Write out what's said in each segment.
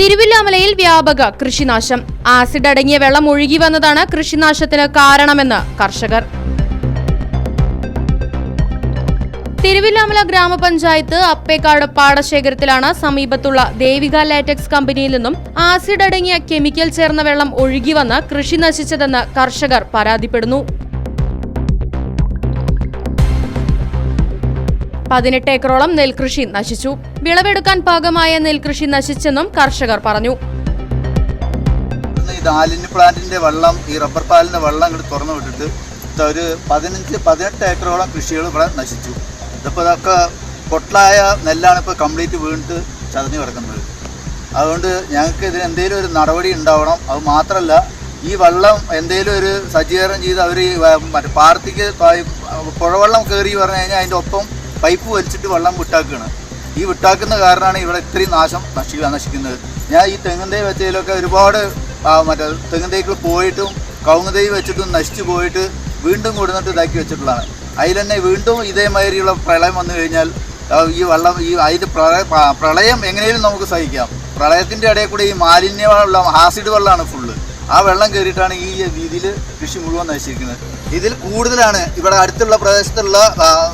തിരുവില്ലാമലയിൽ വ്യാപക കൃഷിനാശം. ആസിഡ് അടങ്ങിയ വെള്ളം ഒഴുകി വന്നതാണ് കൃഷിനാശത്തിന് കാരണമെന്ന് കർഷകർ. തിരുവില്ലാമല ഗ്രാമപഞ്ചായത്ത് അപ്പേക്കാട് പാടശേഖരത്തിലാണ് സമീപത്തുള്ള ദേവിക ലാറ്റക്സ് കമ്പനിയിൽ നിന്നും ആസിഡ് അടങ്ങിയ കെമിക്കൽ ചേർന്ന വെള്ളം ഒഴുകി വന്ന് കൃഷി നശിച്ചതെന്ന് കർഷകർ പരാതിപ്പെടുന്നു. പതിനെട്ട് ഏക്കറോളം നെൽകൃഷി നശിച്ചു. വിളവെടുക്കാൻ പാകമായ നെൽകൃഷി നശിച്ചെന്നും കർഷകർ പറഞ്ഞു. ഈ പ്ലാന്റിന്റെ വെള്ളം ഈ റബ്ബർ പാലിന്റെ വെള്ളം ഇങ്ങോട്ട് തുറന്നു വിട്ടിട്ട് ഒരു പതിനഞ്ച് പതിനെട്ട് ഏക്കറോളം കൃഷികൾ ഇവിടെ നശിച്ചു. ഇതിപ്പോൾ ഇതൊക്കെ പൊട്ടലായ നെല്ലാണ് ഇപ്പോൾ കംപ്ലീറ്റ് വീണിട്ട് ചതഞ്ഞു കിടക്കുന്നത്. അതുകൊണ്ട് ഞങ്ങൾക്ക് ഇതിന് എന്തെങ്കിലും ഒരു നടപടി ഉണ്ടാവണം. അത് മാത്രമല്ല ഈ വെള്ളം എന്തെങ്കിലും ഒരു സജ്ജീകരണം ചെയ്ത് അവർ മറ്റേ പാർത്തിക്ക് പുഴവെള്ളം കയറി പറഞ്ഞു കഴിഞ്ഞാൽ അതിന്റെ ഒപ്പം പൈപ്പ് വലിച്ചിട്ട് വെള്ളം വിട്ടാക്കുകയാണ് ഈ വിട്ടാക്കുന്ന കാരണമാണ് ഇവിടെ ഇത്രയും നാശം നശിക്കുക നശിക്കുന്നത്. ഞാൻ ഈ തെങ്ങുന്തൈ വെച്ചതിലൊക്കെ ഒരുപാട് മറ്റേ തെങ്ങുന്തൈകൾ പോയിട്ടും കവുങ്ങുതൈ വെച്ചിട്ടും നശിച്ചു പോയിട്ട് വീണ്ടും കൊടുന്നിട്ട് ഇതാക്കി വെച്ചിട്ടുള്ളതാണ്. അതിൽ തന്നെ വീണ്ടും ഇതേമാതിരിയുള്ള പ്രളയം വന്നു കഴിഞ്ഞാൽ ഈ വെള്ളം ഈ അതിന്റെ പ്രളയ എങ്ങനെയും നമുക്ക് സഹിക്കാം. പ്രളയത്തിന്റെ ഇടയിൽ കൂടെ ഈ മാലിന്യമുള്ള ആസിഡ് വെള്ളമാണ് ഫുള്ള് ആ വെള്ളം കയറിയിട്ടാണ് ഈ രീതിയിൽ കൃഷി മുഴുവൻ നശിച്ചിരിക്കുന്നത്. ഇതിൽ കൂടുതലാണ് ഇവിടെ അടുത്തുള്ള പ്രദേശത്തുള്ള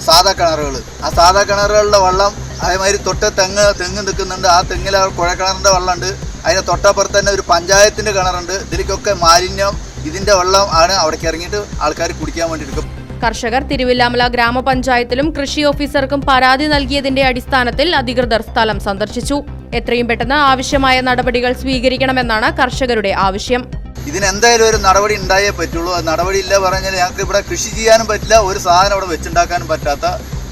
സാധാ കിണറുകൾ. ആ സാധാ കിണറുകളിലെ വെള്ളം അതേമാതിരി തൊട്ട് തെങ്ങ് തെങ്ങ് നിൽക്കുന്നുണ്ട്. ആ തെങ്ങിൽ കുഴക്കിണറിന്റെ വെള്ളമുണ്ട്. അതിന്റെ തൊട്ടപ്പുറത്ത് തന്നെ ഒരു പഞ്ചായത്തിന്റെ കിണറുണ്ട്. ഇതിലേക്കൊക്കെ മാലിന്യം ഇതിന്റെ വെള്ളം ആണ് അവിടേക്ക് ഇറങ്ങിയിട്ട് ആൾക്കാർ കുടിക്കാൻ വേണ്ടി എടുക്കും. കർഷകർ തിരുവില്ലാമല ഗ്രാമപഞ്ചായത്തിലും കൃഷി ഓഫീസർക്കും പരാതി നൽകിയതിന്റെ അടിസ്ഥാനത്തിൽ അധികൃതർ സ്ഥലം സന്ദർശിച്ചു. എത്രയും പെട്ടെന്ന് ആവശ്യമായ നടപടികൾ സ്വീകരിക്കണമെന്നാണ് കർഷകരുടെ ആവശ്യം. ഇതിനെന്തായാലും ഒരു നടപടി ഉണ്ടായേ പറ്റുള്ളൂ. നടപടി ഇല്ല പറഞ്ഞാൽ ഞങ്ങൾക്ക് ഇവിടെ കൃഷി ചെയ്യാനും പറ്റില്ല ഒരു സാധനം ഇവിടെ വെച്ചുണ്ടാക്കാനും പറ്റാത്ത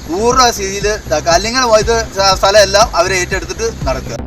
പൂർണ സ്ഥിതിയിൽ അല്ലെങ്കിൽ ഇത് സ്ഥലമെല്ലാം അവരെ ഏറ്റെടുത്തിട്ട് നടക്കുക.